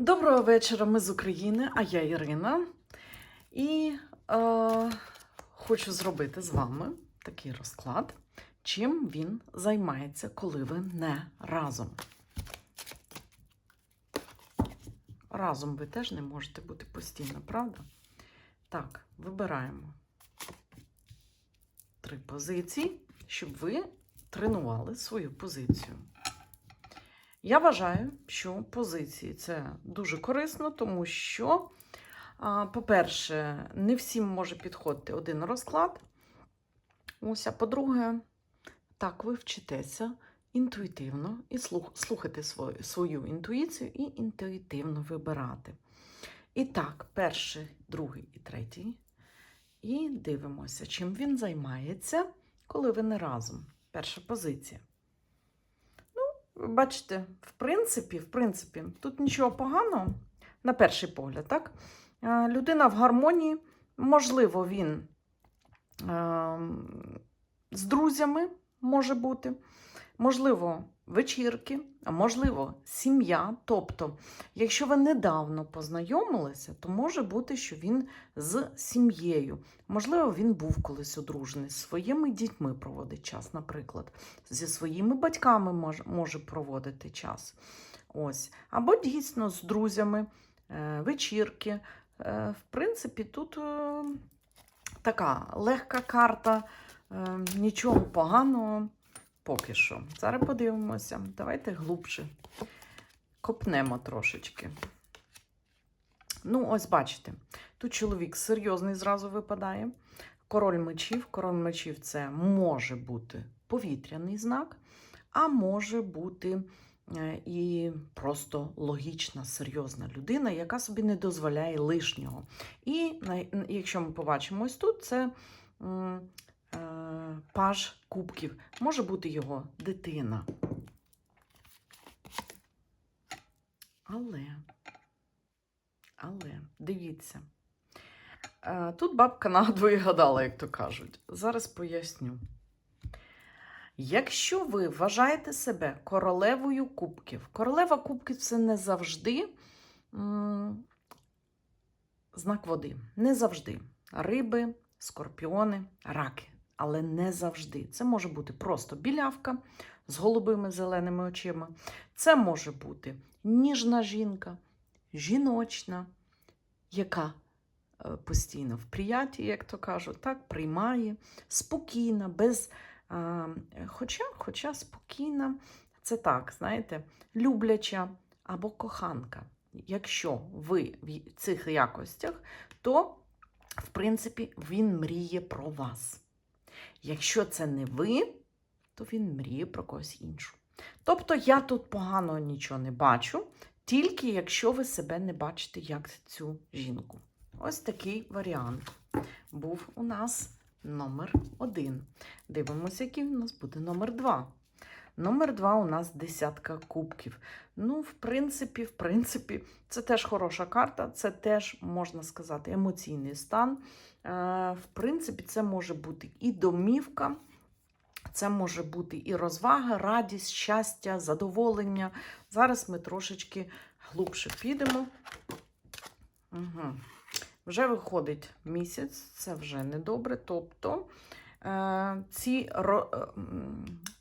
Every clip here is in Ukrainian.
Доброго вечора, ми з України, а я Ірина. І е, хочу зробити з вами такий розклад, чим він займається, коли ви не разом. Разом ви теж не можете бути постійно, правда? Так, вибираємо три позиції, щоб ви тренували свою позицію. Я вважаю, що позиції це дуже корисно, тому що, по-перше, не всім може підходити один розклад. Ось, а по-друге, так ви вчитеся інтуїтивно і слухати свою, свою інтуїцію і інтуїтивно вибирати. І так, перший, другий і третій. І дивимося, чим він займається, коли ви не разом. Перша позиція. Бачите, в принципі, в принципі, тут нічого поганого, на перший погляд, так? Е, Людина в гармонії, можливо, він е, з друзями може бути, можливо, вечірки, а можливо, сім'я. Тобто, якщо ви недавно познайомилися, то може бути, що він з сім'єю. Можливо, він був колись одружений, з своїми дітьми проводить час, наприклад зі своїми батьками може, проводити час. Ось. Або дійсно з друзями, е, вечірки. Е, В принципі, тут е, така легка карта, нічого поганого поки що. Зараз подивимося. Давайте глубше копнемо трошечки. Ну, ось бачите, тут чоловік серйозний зразу випадає. Король мечів. Король мечів це може бути повітряний знак, а може бути е, і просто логічна, серйозна людина, яка собі не дозволяє лишнього. І якщо ми побачимо ось тут, це паж кубків. Може бути його дитина. Але, але, дивіться. Е, Тут бабка нагадує гадала, як то кажуть. Зараз поясню. Якщо ви вважаєте себе королевою кубків, королева кубків це не завжди м, знак води. Не завжди. Риби, скорпіони, раки. Але не завжди. Це може бути просто білявка з голубими зеленими очима. Це може бути ніжна жінка, жіночна, яка е, постійно в прияті, як то кажуть, так, приймає, спокійна, без. А, хоча, хоча спокійна, це так, знаєте, любляча або коханка. Якщо ви в цих якостях, то, в принципі, він мріє про вас. Якщо це не ви, то він мріє про когось іншу. Тобто я тут поганого нічого не бачу, тільки якщо ви себе не бачите як цю жінку. Ось такий варіант був у нас номер один. Дивимося, який у нас буде номер два. Номер два у нас десятка кубків. Ну, в принципі, в принципі, це теж хороша карта, це теж, можна сказати, емоційний стан. Е, В принципі, це може бути і домівка, це може бути і розвага, радість, щастя, задоволення. Зараз ми трошечки глубше підемо. Угу. Вже виходить місяць, це вже недобре. Тобто е, ці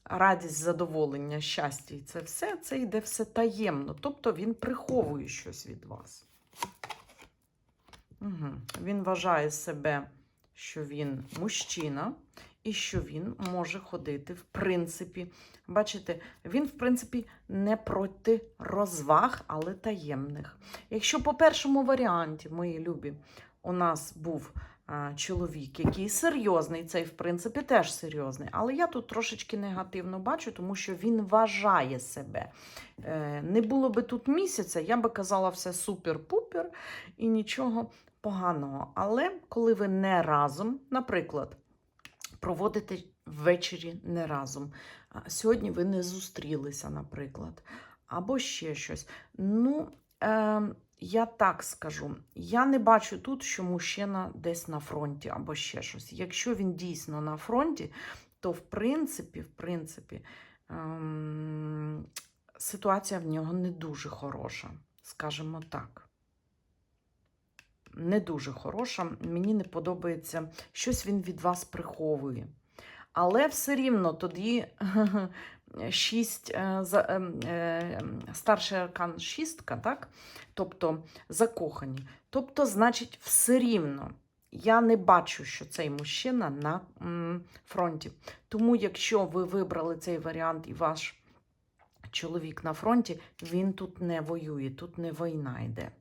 радість, задоволення, щастя і це все, це йде все таємно. Тобто він приховує щось від вас. Угу. Він вважає себе, що він мужчина, і що він може ходити, в принципі. Бачите, він, в принципі, не проти розваг, але таємних. Якщо по першому варіанті, мої любі, у нас був чоловік, який серйозний, цей, в принципі, теж серйозний. Але я тут трошечки негативно бачу, тому що він вважає себе. Е, не було би тут місяця, я би казала все супер-пупер і нічого поганого. Але коли ви не разом, наприклад, проводите ввечері не разом, сьогодні ви не зустрілися, наприклад, або ще щось. Ну, е, я так скажу, я не бачу тут, що мужчина десь на фронті або ще щось. Якщо він дійсно на фронті, то в принципі, в принципі, ем, ситуація в нього не дуже хороша. скажімо так. Не дуже хороша. Мені не подобається, щось він від вас приховує. Але все рівно тоді шість, е, ем, е, старший аркан шістка, так? Тобто закохані. Тобто, значить, все рівно я не бачу, що цей мужчина на фронті. Тому, якщо ви вибрали цей варіант і ваш чоловік на фронті, він тут не воює, тут не війна йде.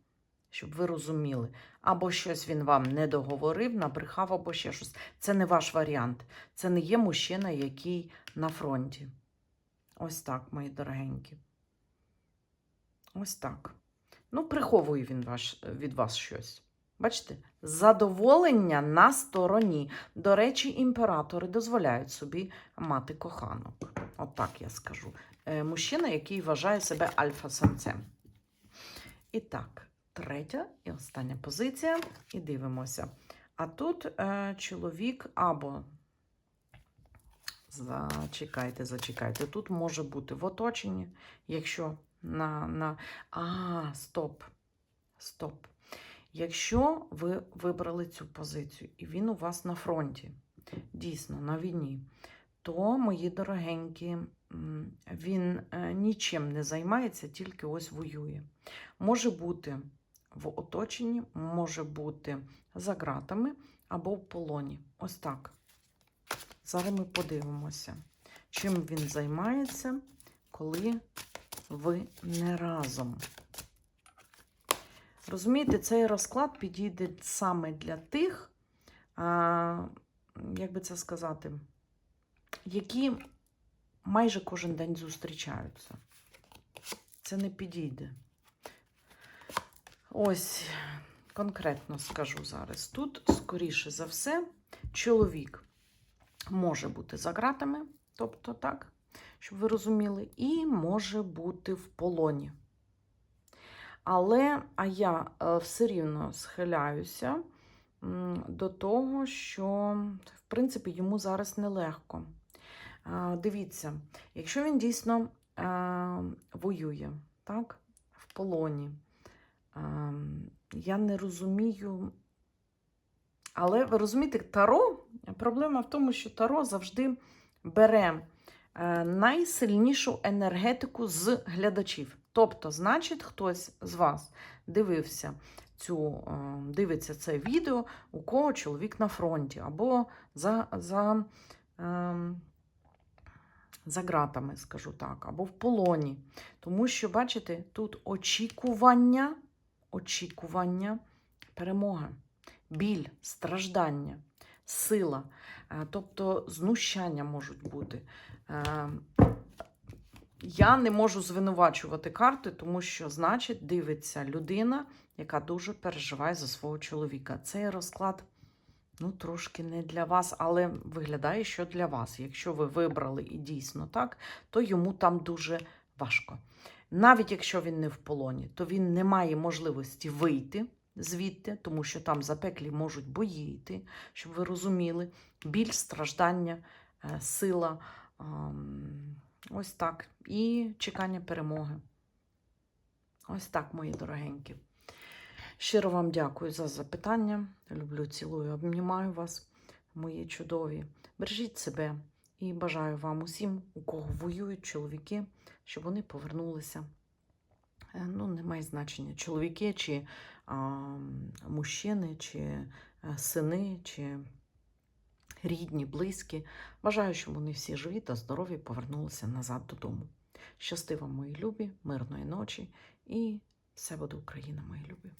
Щоб ви розуміли, або щось він вам не договорив, набрехав, або ще щось. Це не ваш варіант. Це не є мужчина, який на фронті. Ось так, мої дорогенькі. Ось так. Ну, приховує він ваш, від вас щось. Бачите? Задоволення на стороні. До речі, імператори дозволяють собі мати коханок. Отак я скажу. Е, мужчина, який вважає себе альфа-самцем. І так, третя і остання позиція. І дивимося. А тут е, чоловік або. Зачекайте, зачекайте. Тут може бути в оточенні, якщо на. на... А, стоп. Стоп. Якщо ви вибрали цю позицію, і він у вас на фронті, дійсно на війні, то, мої дорогенькі, він е, нічим не займається, тільки ось воює. Може бути в оточенні, може бути за ґратами або в полоні. Ось так. Зараз ми подивимося, чим він займається, коли ви не разом. Розумієте, цей розклад підійде саме для тих, а, як би це сказати, які майже кожен день зустрічаються. Це не підійде. Ось, конкретно скажу зараз. Тут, скоріше за все, чоловік може бути за ґратами, тобто так, щоб ви розуміли, і може бути в полоні. Але а я е, все рівно схиляюся до того, що, в принципі, йому зараз нелегко. Дивіться, якщо він дійсно е, воює, так, в полоні, е, я не розумію. Але ви розумієте, Таро, проблема в тому, що Таро завжди бере е, найсильнішу енергетику з глядачів. Тобто, значить, хтось з вас дивився цю, е, дивиться це відео, у кого чоловік на фронті, або за, за, е, за ґратами, скажу так, або в полоні. Тому що, бачите, тут очікування, очікування перемоги, біль, страждання, сила, е, тобто знущання можуть бути. Е, я не можу звинувачувати карти, тому що, значить, дивиться людина, яка дуже переживає за свого чоловіка. Цей розклад, ну, трошки не для вас, але виглядає, що для вас. Якщо ви вибрали і дійсно так, то йому там дуже важко. Навіть якщо він не в полоні, то він не має можливості вийти звідти, тому що там запеклі можуть боїти, щоб ви розуміли, біль, страждання, е, сила. Ось так. І чекання перемоги. Ось так, мої дорогенькі. Щиро вам дякую за запитання. Люблю, цілую, обнімаю вас, мої чудові. Бережіть себе і бажаю вам усім, у кого воюють чоловіки, щоб вони повернулися. Е, Ну, немає значення, чоловіки, чи а, мужчини, чи е, сини, чи рідні, близькі. Бажаю, щоб вони всі живі та здорові повернулися назад додому. Щасти вам, мої любі, мирної ночі і все буде Україна, мої любі.